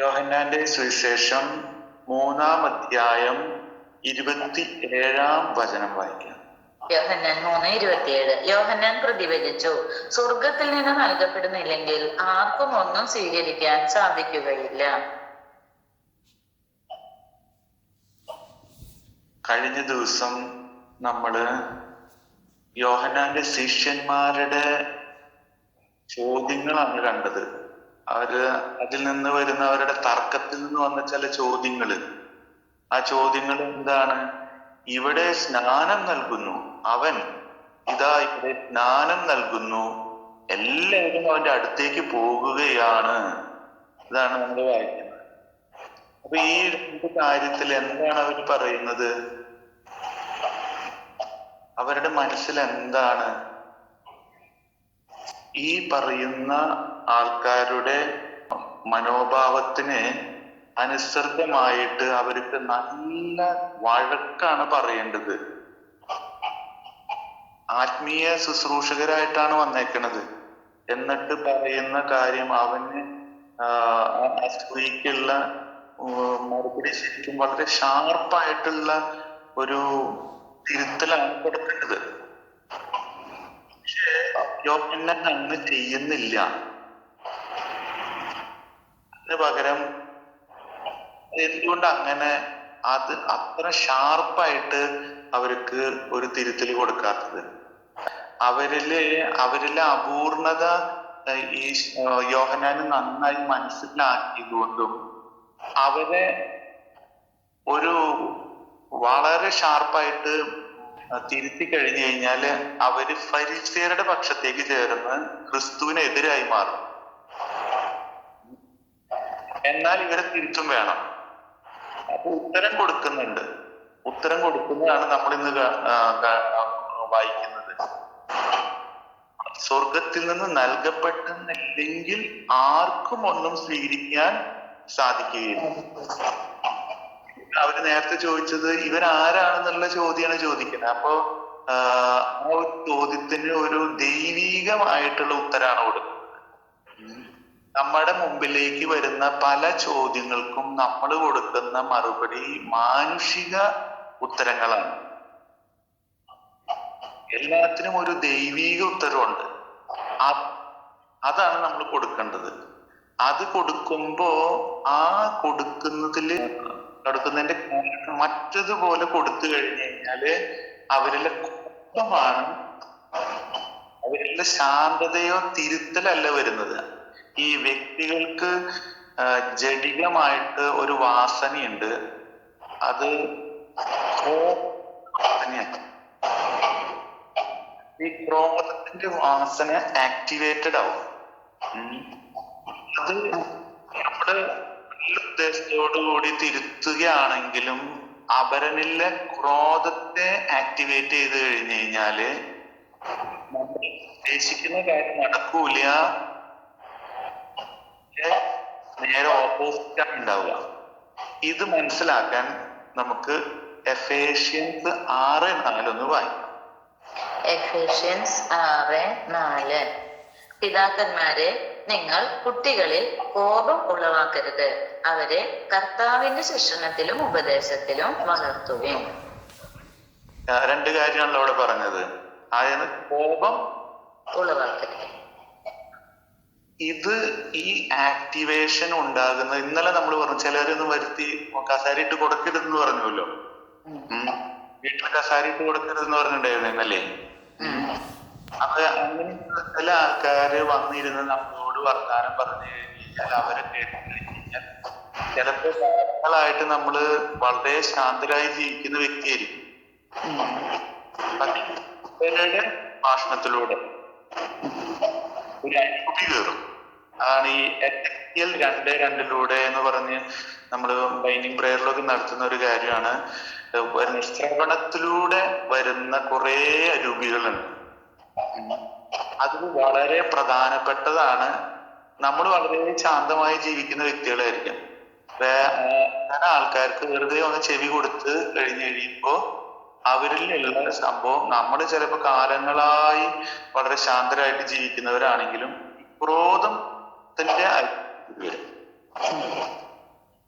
യോഹന്നാന്റെ സുവിശേഷം മൂന്നാം അധ്യായം ഇരുപത്തി ഏഴാം വചനം വായിക്കാം. യോഹന്നാൻ മൂന്ന് ഇരുപത്തിയേഴ്. യോഹന്നാൻ പ്രതിവചിച്ചു സ്വർഗത്തിൽ നിന്ന് നൽകപ്പെടുന്നില്ലെങ്കിൽ ആർക്കും ഒന്നും സ്വീകരിക്കാൻ സാധിക്കുകയില്ല. കഴിഞ്ഞ ദിവസം നമ്മൾ യോഹന്നാന്റെ ശിഷ്യന്മാരുടെ ചോദ്യങ്ങളാണ് കണ്ടത്. അവർ അതിൽ നിന്ന് വരുന്ന അവരുടെ തർക്കത്തിൽ നിന്ന് വന്ന ചില ചോദ്യങ്ങൾ. ആ ചോദ്യങ്ങൾ എന്താണ്? ഇവിടെ സ്നാനം നൽകുന്നു. അവൻ ഇതാ ഇവിടെ സ്നാനം നൽകുന്നു. എല്ലാവരും അവന്റെ അടുത്തേക്ക് പോകുകയാണ്. ഇതാണ് നമ്മൾ വായിക്കുന്നത്. അപ്പൊ ഈ രണ്ട് കാര്യത്തിൽ എന്താണ് അവർ പറയുന്നത്? അവരുടെ മനസ്സിൽ എന്താണ് ഈ പറയുന്ന ആൾക്കാരുടെ മനോഭാവത്തിന് അനുസൃതമായിട്ട് അവർക്ക് നല്ല വഴക്കാണ് പറയേണ്ടത്. ആത്മീയ ശുശ്രൂഷകരായിട്ടാണ് വന്നേക്കണത്. എന്നിട്ട് പറയുന്ന കാര്യം അവന് ഉം, മറുപടി ശരിക്കും വളരെ ഷാർപ്പായിട്ടുള്ള ഒരു തിരുത്തലാണ് കൊടുക്കേണ്ടത്. യോഹന്നാൻ അങ്ങനെ ചെയ്യുന്നില്ല. അതിന് പകരം എന്തുകൊണ്ട് അങ്ങനെ അത് അത്ര ഷാർപ്പായിട്ട് അവർക്ക് ഒരു തിരുത്തൽ കൊടുക്കാത്തത്? അവരിൽ അവരിലെ അപൂർണത ഈ യോഹനാന് നന്നായി മനസ്സിലാക്കിയതുകൊണ്ടും അവരെ ഒരു വളരെ ഷാർപ്പായിട്ട് തിരുത്തി കഴിഞ്ഞു കഴിഞ്ഞാൽ അവർ ഫരിസേരുടെ പക്ഷത്തേക്ക് ചേർന്ന് ക്രിസ്തുവിനെതിരായി മാറും. എന്നാൽ ഇവരെ തിരിച്ചും വേണം. അപ്പൊ ഉത്തരം കൊടുക്കുന്നുണ്ട്. ഉത്തരം കൊടുക്കുന്നതാണ് നമ്മൾ ഇന്ന് വായിക്കുന്നത്. സ്വർഗത്തിൽ നിന്ന് നൽകപ്പെട്ടെന്നില്ലെങ്കിൽ ആർക്കും ഒന്നും സ്വീകരിക്കാൻ സാധിക്കുകയില്ല. അവർ നേരത്തെ ചോദിച്ചത് ഇവരാരാണെന്നുള്ള ചോദ്യമാണ് ചോദിക്കുന്നത്. അപ്പോ ആ ഒരു ചോദ്യത്തിന് ഒരു ദൈവീകമായിട്ടുള്ള ഉത്തരമാണ് കൊടുക്കുന്നത്. നമ്മുടെ മുമ്പിലേക്ക് വരുന്ന പല ചോദ്യങ്ങൾക്കും നമ്മൾ കൊടുക്കുന്ന മറുപടി മാനുഷിക ഉത്തരങ്ങളാണ്. എല്ലാത്തിനും ഒരു ദൈവീക ഉത്തരവുണ്ട്. അത് അതാണ് നമ്മൾ കൊടുക്കേണ്ടത്. അത് കൊടുക്കുമ്പോ ആ കൊടുക്കുന്നതിൽ കൊടുക്കുന്നതിന്റെ മറ്റതുപോലെ കൊടുത്തു കഴിഞ്ഞു കഴിഞ്ഞാൽ അവരിലെ കുഴപ്പമാണ് അവരിലെ ശാന്തതയോ തിരുത്തലല്ല വരുന്നത്. ഈ വ്യക്തികൾക്ക് ജടികമായിട്ട് ഒരു വാസനയുണ്ട്. അത് ഈ ക്രോധത്തിന്റെ വാസന ആക്ടിവേറ്റഡ് ആവും. അത് നമ്മുടെ ഉദ്ദേശത്തോടുകൂടി തിരുത്തുകയാണെങ്കിലും അപരനിലെ ക്രോധത്തെ ആക്ടിവേറ്റ് ചെയ്ത് കഴിഞ്ഞു കഴിഞ്ഞാൽ നമ്മൾ ഉദ്ദേശിക്കുന്ന കാര്യം നടക്കൂല. നേരെ ഓപ്പോസിറ്റ് ആണ് ഉണ്ടാവുക. ഇത് മനസ്സിലാക്കാൻ നമുക്ക് എഫേഷ്യൻസ് ആറ് നാലൊന്ന് വായിക്കാം. എഫേഷ്യൻസ് ആറ് നാല്. പിതാക്കന്മാരെ നിങ്ങൾ കുട്ടികളിൽ കോപം ഉളവാക്കരുത്. അവരെ കർത്താവിന്റെ ശിക്ഷണത്തിലും ഉപദേശത്തിലും വളർത്തുവിൻ. ആ, രണ്ട് കാര്യമാണല്ലോ അവിടെ പറഞ്ഞത്. അതായത് കോപം ഉളവാക്കരുത്. ഇത് ഈ ആക്ടിവേഷൻ ഉണ്ടാകുന്ന ഇന്നലെ നമ്മൾ പറഞ്ഞു ചിലരൊന്ന് വരുത്തി കസാരിയിട്ട് കൊടുക്കരുതെന്ന് പറഞ്ഞല്ലോ. വീട്ടിൽ കൊടുക്കരുത് കൊടുക്കരുതെന്ന് പറഞ്ഞിട്ടുണ്ടായിരുന്നു ഇന്നലെ. അത് അപ്പൊ അങ്ങനെ ചില ആൾക്കാര് വന്നിരുന്ന് നമ്മളോട് വർത്താനം പറഞ്ഞു കഴിഞ്ഞാൽ അവരെ കേട്ട് ചിലപ്പോ കാലങ്ങളായിട്ട് നമ്മൾ വളരെ ശാന്തരായി ജീവിക്കുന്ന വ്യക്തിയായിരിക്കും. ഭാഷണത്തിലൂടെ ഒരു അനുഭൂതി കയറും. ആണ് ഈ എൽ രണ്ട് രണ്ടിലൂടെ എന്ന് പറഞ്ഞ് നമ്മൾ ബൈനിങ് പ്രേയറിലൊക്കെ നടത്തുന്ന ഒരു കാര്യമാണ്. നിശ്രവണത്തിലൂടെ ശ്രവണത്തിലൂടെ വരുന്ന കുറെ അരൂപികളുണ്ട്. അത് വളരെ പ്രധാനപ്പെട്ടതാണ്. നമ്മൾ വളരെ ശാന്തമായി ജീവിക്കുന്ന വ്യക്തികളായിരിക്കും. അങ്ങനെ ആൾക്കാർക്ക് വെറുതെ ഒന്ന് ചെവി കൊടുത്ത് കഴിഞ്ഞു കഴിയുമ്പോ അവരിലുള്ള സംഭവം നമ്മൾ ചിലപ്പോൾ കാലങ്ങളായി വളരെ ശാന്തരായിട്ട് ജീവിക്കുന്നവരാണെങ്കിലും ക്രോധത്തിന്റെ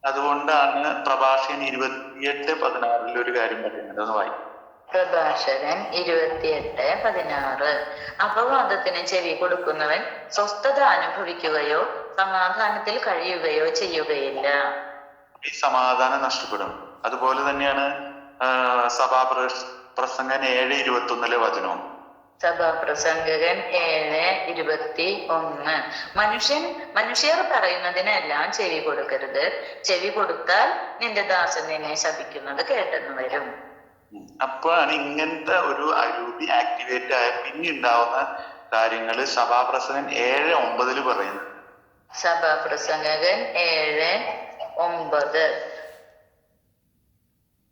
അതുകൊണ്ടാണ് പ്രഭാഷകൻ ഇരുപത്തിയെട്ട് പതിനാറിൽ ഒരു കാര്യം പറയുന്നത്. ഒന്ന് വായിക്കും. പ്രഭാഷകൻ ഇരുപത്തിയെട്ട് പതിനാറ്. അപവാദത്തിന് ചെവി കൊടുക്കുന്നവൻ സ്വസ്ഥത അനുഭവിക്കുകയോ സമാധാനത്തിൽ കഴിയുകയോ ചെയ്യുകയില്ല. ഈ സമാധാനം നഷ്ടപ്പെടും. അതുപോലെ തന്നെയാണ് സഭാ പ്രസ്- പ്രസംഗൻ ഏഴ് ഇരുപത്തി ഒന്നിലെ വചനവും സഭാപ്രസംഗകൻ ഏഴ് ഇരുപത്തി ഒന്ന് മനുഷ്യൻ മനുഷ്യർ പറയുന്നതിനെല്ലാം ചെവി കൊടുക്കരുത്. ചെവി കൊടുത്താൽ നിന്റെ ദാസൻ നിന്നെ ശപിക്കുന്നത് കേട്ടെന്ന് വരും. അപ്പോഴാണ് ഇങ്ങനത്തെ ഒരു അരൂപി ആക്ടിവേറ്റ് ആയ പിന്നെ ഉണ്ടാവുന്ന കാര്യങ്ങൾ സഭാപ്രസംഗൻ ഏഴ് ഒമ്പതിൽ പറയുന്നത്. സഭാപ്രസംഗകൻ ഏഴ് ഒമ്പത്.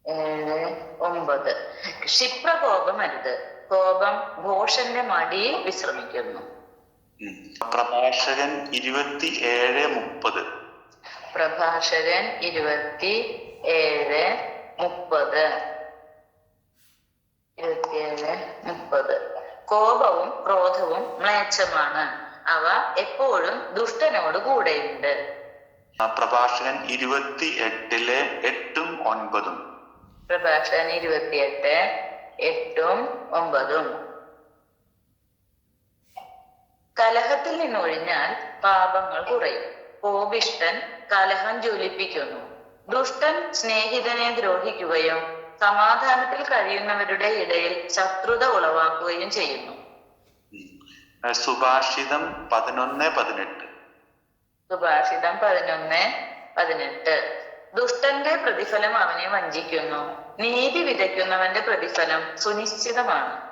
ഏഴ് ഒമ്പത്. ക്ഷിപ്രകോപമരുത്. കോപം ഘോഷന്റെ മടിയിൽ വിശ്രമിക്കുന്നു. പ്രഭാഷകൻ ഇരുപത്തി ഏഴ് മുപ്പത്. പ്രഭാഷകൻ ഇരുപത്തി ഏഴ് മുപ്പത്. ഇരുപത്തിയേഴ് മുപ്പത്. കോപവും ക്രോധവും മ്ലേച്ഛമാണ്. അവ എപ്പോഴും ദുഷ്ടനോട് കൂടെയുണ്ട്. പ്രഭാഷകൻ ഇരുപത്തി എട്ടിലെ എട്ടും ഒൻപതും. പ്രഭാഷകൻ ഇരുപത്തിയെട്ട് എട്ടും ഒമ്പതും. കലഹത്തിൽ നിന്നൊഴിഞ്ഞാൽ പാപങ്ങൾ കുറയും. കോപിഷ്ടൻ കലഹം ജ്വലിപ്പിക്കുന്നു. ദുഷ്ടൻ സ്നേഹിതനെ ദ്രോഹിക്കുകയും സമാധാനത്തിൽ കഴിയുന്നവരുടെ ഇടയിൽ ശത്രുത ഉളവാക്കുകയും ചെയ്യുന്നു. സുഭാഷിതം പതിനൊന്ന് പതിനെട്ട്. സുഭാഷിതം പതിനൊന്ന് പതിനെട്ട്. ദുഷ്ടന്റെ പ്രതിഫലം അവനെ വഞ്ചിക്കുന്നു. നീതി വിതയ്ക്കുന്നവന്റെ പ്രതിഫലം സുനിശ്ചിതമാണ്.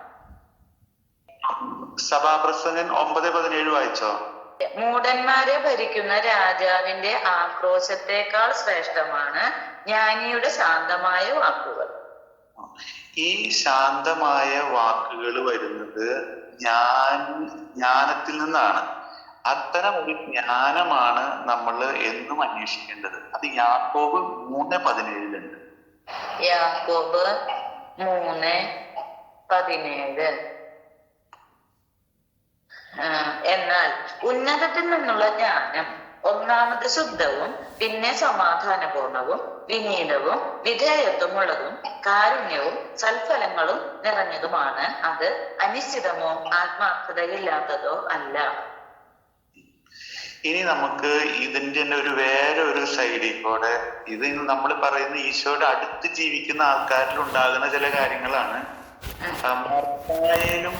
സഭാപ്രസംഗൻ ഒമ്പത് പതിനേഴ് വായിച്ചോ? മൂടന്മാരെ ഭരിക്കുന്ന രാജാവിന്റെ ആക്രോശത്തെക്കാൾ ശ്രേഷ്ഠമാണ് ജ്ഞാനിയുടെ ശാന്തമായ വാക്കുകൾ. ഈ ശാന്തമായ വാക്കുകൾ വരുന്നത് ഞാൻ ജ്ഞാനത്തിൽ നിന്നാണ്. അത്തരം ഒരു ജ്ഞാനമാണ് നമ്മൾ എന്നും അന്വേഷിക്കേണ്ടത്. അത് യാക്കോബ് മൂന്ന് പതിനേഴിലുണ്ട്. യാക്കോബ് മൂന്ന് പതിനേഴ്. എന്നാൽ ഉന്നതത്തിൽ നിന്നുള്ള ജ്ഞാനം ഒന്നാമത് ശുദ്ധവും പിന്നെ സമാധാനപൂർണവും വിനീതവും വിധേയത്വമുള്ളതും കാരുണ്യവും സൽഫലങ്ങളും നിറഞ്ഞതുമാണ്. അത് അനിശ്ചിതമോ ആത്മാർത്ഥതയില്ലാത്തതോ അല്ല. ഇനി നമുക്ക് ഇതിന്റെ തന്നെ ഒരു വേറെ ഒരു സൈഡിൽ കൂടെ. ഇത് നമ്മൾ പറയുന്ന ഈശോയുടെ അടുത്ത് ജീവിക്കുന്ന ആൾക്കാരിൽ ഉണ്ടാകുന്ന ചില കാര്യങ്ങളാണ്. മർത്തായിലും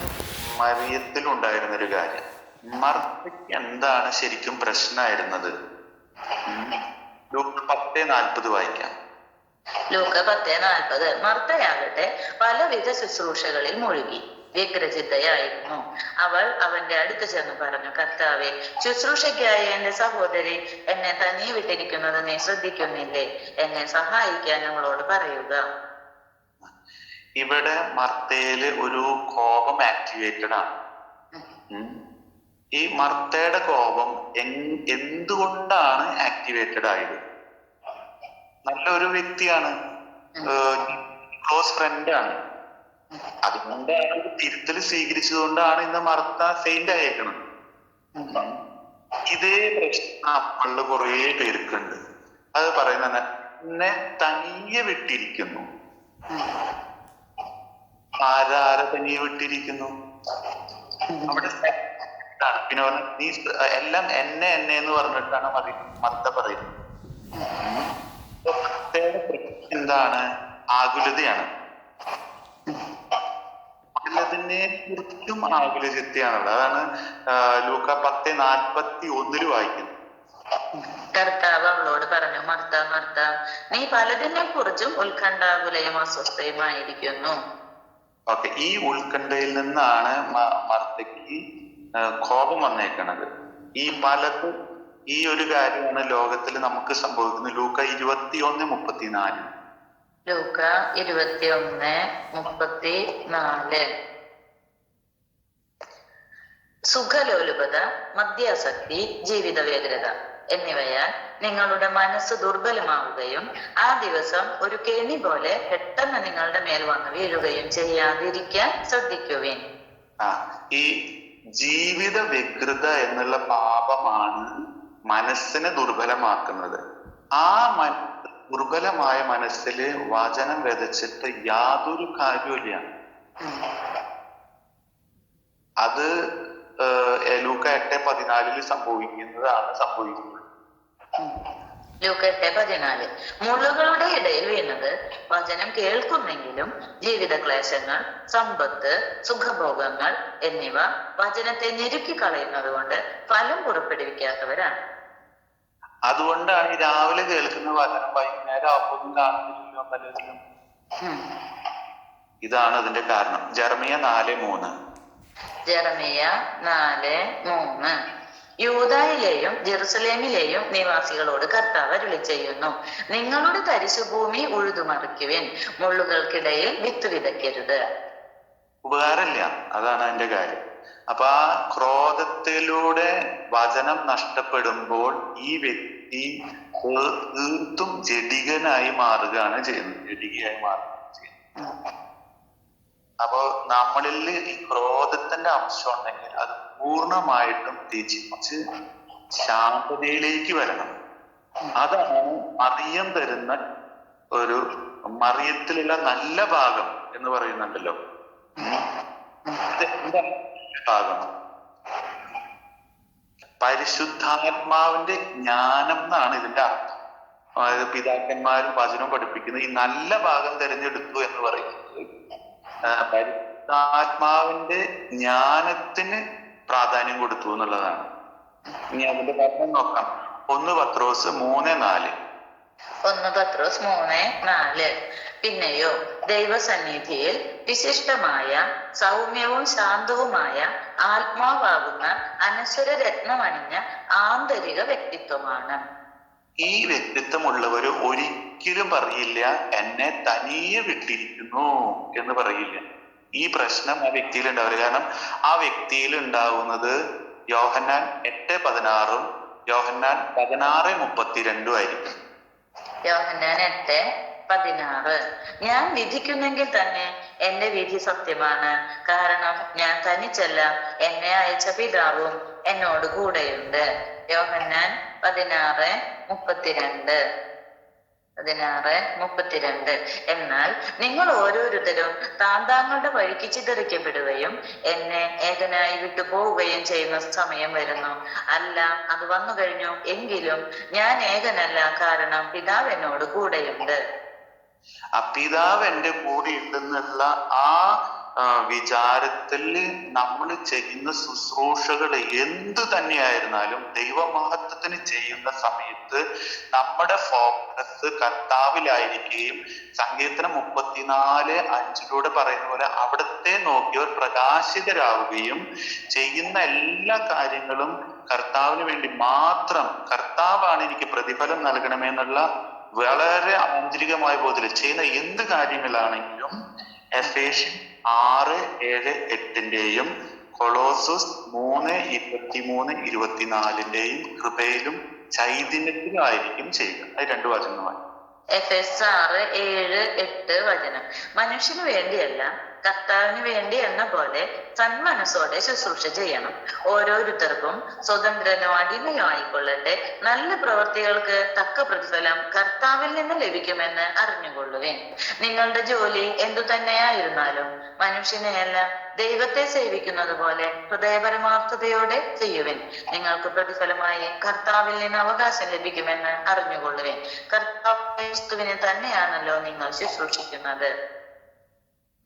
മറിയത്തിലും ഉണ്ടായിരുന്ന ഒരു കാര്യം. മർത്തയ്ക്ക് എന്താണ് ശരിക്കും പ്രശ്നമായിരുന്നത്. ലൂക്ക് പത്ത് നാൽപ്പത് വായിക്കാം. ലൂക്ക് പത്ത് നാൽപ്പത്. മർത്തയാകട്ടെ പലവിധ ശുശ്രൂഷകളിൽ മുഴുകി. വ്യഗ്രചിത്തയായിരുന്നു അവൾ അവന്റെ അടുത്ത് ചെന്ന് പറഞ്ഞു കർത്താവെ ശുശ്രൂഷയ്ക്കായി എന്റെ സഹോദരി എന്നെ തനിയെ വിട്ടിരിക്കുന്നത് നീ ശ്രദ്ധിക്കുന്നില്ലേ? എന്നെ സഹായിക്കാൻ ഞങ്ങളോട് പറയുക. ഇവിടെ മർത്തയിൽ ഒരു കോപം ആക്ടിവേറ്റഡ് ആണ്. ഈ മർത്തയുടെ കോപം എ എന്തുകൊണ്ടാണ് ആക്ടിവേറ്റഡ് ആയത്? നല്ലൊരു വ്യക്തിയാണ്. ക്ലോസ് ഫ്രണ്ട് ആണ്. അതുകൊണ്ട് തിരുത്തൽ സ്വീകരിച്ചതുകൊണ്ടാണ് ഇന്ന് മർത്ത സെയിന്റ് ആയേക്കണത് ഇതേ പ്രശ്നം നമ്മളിൽ കുറേ പേർക്കുണ്ട്. അത് പറയുന്ന എന്നെ തനിയെ വിട്ടിരിക്കുന്നു. ആരാരെ തനിയെ വിട്ടിരിക്കുന്നു? അവിടെ. പിന്നെ പറഞ്ഞു നീ എല്ലാം എന്നെ എന്നെ എന്ന് പറഞ്ഞിട്ടാണ് മതി മത്ത പറയുന്നത്. എന്താണ്? ആകുലതയാണ്. ആകുലതിനെ കുറിച്ചും ആകുലചിത്തയാണുള്ളത്. അതാണ് ലൂക്ക പത്ത് നാൽപ്പത്തി ഒന്നിൽ വായിക്കുന്നത്. കർത്താവ് അവളോട് പറഞ്ഞു മർത്ത മർത്ത നീ പലതിനെ കുറിച്ചും ഉത്കണ്ഠാകുലയും അസ്വസ്ഥയുമായിരിക്കുന്നു. ഓക്കെ ഈ ഉത്കണ്ഠയിൽ നിന്നാണ് മർത്തക്ക് മർത്തയ്ക്ക് കോപം വന്നേക്കണത്. ഈ പലത് ഈ ഒരു കാര്യമാണ് ലോകത്തിൽ നമുക്ക് സംഭവിക്കുന്നത്. ലൂക്ക ഇരുപത്തി ഒന്ന് മുപ്പത്തിനാല്. ലൂക്ക ഇരുപത്തിയൊന്ന് മുപ്പത്തി നാല് സുഖലോലുപത മദ്യാസക്തി ജീവിത വ്യഗ്രത എന്നിവയാൽ നിങ്ങളുടെ മനസ്സ് ദുർബലമാവുകയും ആ ദിവസം ഒരു കെണി പോലെ പെട്ടെന്ന് നിങ്ങളുടെ മേൽ വന്ന് വീഴുകയും ചെയ്യാതിരിക്കാൻ ശ്രദ്ധിക്കുവിൻ. ആ ഈ ജീവിത വ്യഗ്രത എന്നുള്ള പാപമാണ് മനസ്സിനെ ദുർബലമാക്കുന്നത് ആ ദുർബലമായ മനസ്സിൽ വചനം വിതച്ചിട്ട് യാതൊരു കാര്യമില്ല. അത് ലൂക്ക എട്ട് പതിനാലിൽ സംഭവിക്കുന്നതാണ് സംഭവിക്കുന്നത്. ലൂക്ക എട്ട് പതിനാല് മുള്ളുകളുടെ ഇടയിൽ വീണത് വചനം കേൾക്കുന്നെങ്കിലും ജീവിത ക്ലേശങ്ങൾ സമ്പത്ത് സുഖഭോഗങ്ങൾ എന്നിവ വചനത്തെ ഞെരുക്കി കളയുന്നത് കൊണ്ട് ഫലം പുറപ്പെടുവിക്കാത്തവരാണ്. അതുകൊണ്ടാണ് ഈ രാവിലെ കേൾക്കുന്ന വചനം വൈകുന്നേരം ആവുമ്പോഴും കാണുന്നില്ലല്ലോ പലരിലും ഇതാണ് അതിന്റെ കാരണം. ജർമിയ നാല് മൂന്ന്. ജർമിയ നാല് മൂന്ന്. യൂതായിലെയും ജെറുസലേമിലെയും നിവാസികളോട് കർത്താവ് അരുളി ചെയ്യുന്നു നിങ്ങളുടെ തരിശുഭൂമി ഉഴുതുമറിക്കുവിൻ മുള്ളുകൾക്കിടയിൽ വിത്ത് വിതയ്ക്കരുത് ഉപകാരമില്ല അതാണ് അതിന്റെ കാര്യം അപ്പൊ ആ ക്രോധത്തിലൂടെ വചനം നഷ്ടപ്പെടുമ്പോൾ ഈ വ്യക്തി തീർത്തും ജഡികനായി മാറുകയാണ് ചെയ്യുന്നത് ജഡികയായി മാറുകയാണ് ചെയ്യുന്നത് അപ്പോ നമ്മളിൽ ഈ ക്രോധത്തിന്റെ അംശം ഉണ്ടെങ്കിൽ അത് പൂർണമായിട്ടും ത്യജിച്ച് ശാന്തതയിലേക്ക് വരണം. അതാണ് മറിയം തരുന്ന ഒരു മറിയത്തിലുള്ള നല്ല ഭാഗം എന്ന് പറയുന്നുണ്ടല്ലോ. ഭാഗം? പരിശുദ്ധാത്മാവിന്റെ ജ്ഞാനം എന്നാണ് ഇതിന്റെ അർത്ഥം. അതായത് പിതാക്കന്മാരും വചനവും പഠിപ്പിക്കുന്നത് ഈ നല്ല ഭാഗം തിരഞ്ഞെടുത്തു പരിശുദ്ധാത്മാവിന്റെ ജ്ഞാനത്തിന് പ്രാധാന്യം കൊടുത്തു എന്നുള്ളതാണ്. ഇനി അതിന്റെ കാരണം നോക്കാം. ഒന്ന് പത്രോസ് മൂന്ന് നാല്. ഒന്ന് പത്രോസ് മൂന്ന് നാല്. പിന്നെയോ ദൈവസന്നിധിയിൽ വിശിഷ്ടമായ സൗമ്യവും ശാന്തവുമായ ആത്മാവാകുന്ന അനശ്വര രത്നമണിഞ്ഞ ആന്തരിക വ്യക്തിത്വമാണ്. ഈ വ്യക്തിത്വമുള്ളവർ ഒരിക്കലും പറയില്ല എന്നെ തനിയെ വിട്ടിരിക്കുന്നു എന്ന് പറയില്ല. ഈ പ്രശ്നം ആ വ്യക്തിയിൽ ഉണ്ടാവില്ല കാരണം ആ വ്യക്തിയിൽ ഉണ്ടാവുന്നത് യോഹന്നാൻ എട്ട് പതിനാറും യോഹന്നാൻ പതിനാറ് മുപ്പത്തിരണ്ടും ആയിരിക്കും. യോഹന്നാൻ എട്ട് പതിനാറ്. ഞാൻ വിധിക്കുന്നെങ്കിൽ തന്നെ എന്റെ വിധി സത്യമാണ്. കാരണം ഞാൻ തനിച്ചല്ല എന്നെ അയച്ച പിതാവും എന്നോട് കൂടെയുണ്ട്. യോഹന്നാൻ പതിനാറ് മുപ്പത്തിരണ്ട്. പതിനാറ് മുപ്പത്തിരണ്ട്. എന്നാൽ നിങ്ങൾ ഓരോരുത്തരും താന്താങ്ങളുടെ വഴിക്ക് ചിതറിക്കപ്പെടുകയും എന്നെ ഏകനായി വിട്ടു പോവുകയും ചെയ്യുന്ന സമയം വരുന്നു. അല്ല അത് വന്നു കഴിഞ്ഞു. എങ്കിലും ഞാൻ ഏകനല്ല കാരണം പിതാവ് എന്നോട് കൂടെയുണ്ട്. ആ പിതാവ് എന്റെ കൂടെ ഉണ്ടെന്നുള്ള ആ ആ, വിചാരത്തിൽ നമ്മൾ ചെയ്യുന്ന ശുശ്രൂഷകൾ എന്ത് തന്നെയായിരുന്നാലും ദൈവമഹത്വത്തിന് ചെയ്യുന്ന സമയത്ത് നമ്മുടെ ഫോക്കസ് കർത്താവിലായിരിക്കുകയും സങ്കീർത്തനം മുപ്പത്തിനാല് അഞ്ചിലൂടെ പറയുന്ന പോലെ അവിടത്തെ നോക്കിയവർ പ്രകാശിതരാവുകയും ചെയ്യുന്ന എല്ലാ കാര്യങ്ങളും കർത്താവിന് വേണ്ടി മാത്രം കർത്താവാണ് എനിക്ക് പ്രതിഫലം നൽകണമെന്നുള്ള വളരെ ആന്തരികമായ ബോധത്തിൽ ചെയ്യുന്ന എന്ത് കാര്യങ്ങളാണെങ്കിലും എഫേഷ്യൻ ആറ് ഏഴ് എട്ടിന്റെയും കൊളോസസ് മൂന്ന് ഇരുപത്തിമൂന്ന് ഇരുപത്തിനാലിന്റെയും കൃപയിലും ചൈതന്യത്തിലായിരിക്കും ചെയ്യുക. അത് രണ്ടു വചനമാണ് എഫ് എസ് ആറ് ഏഴ് എട്ട് വചനം. മനുഷ്യന് വേണ്ടിയല്ല കർത്താവിന് വേണ്ടി എന്ന പോലെ സന്മനസ്സോടെ ശുശ്രൂഷ ചെയ്യണം. ഓരോരുത്തർക്കും സ്വതന്ത്രനോ അടിമയോ ആയിക്കൊള്ളട്ടെ. നല്ല പ്രവൃത്തികൾക്ക് തക്ക പ്രതിഫലം കർത്താവിൽ നിന്ന് ലഭിക്കുമെന്ന് അറിഞ്ഞുകൊള്ളുവേൻ. നിങ്ങളുടെ ജോലി എന്തു തന്നെയായിരുന്നാലും മനുഷ്യനെയല്ല ദൈവത്തെ സേവിക്കുന്നത് പോലെ ഹൃദയപരമാർത്ഥതയോടെ ചെയ്യുവിൻ. നിങ്ങൾക്ക് പ്രതിഫലമായി കർത്താവിൽ നിന്ന് അവകാശം ലഭിക്കുമെന്ന് അറിഞ്ഞുകൊള്ളുവേൻ. കർത്താവ് ക്രിസ്തുവിനെ തന്നെയാണല്ലോ നിങ്ങൾ ശുശ്രൂഷിക്കുന്നത്.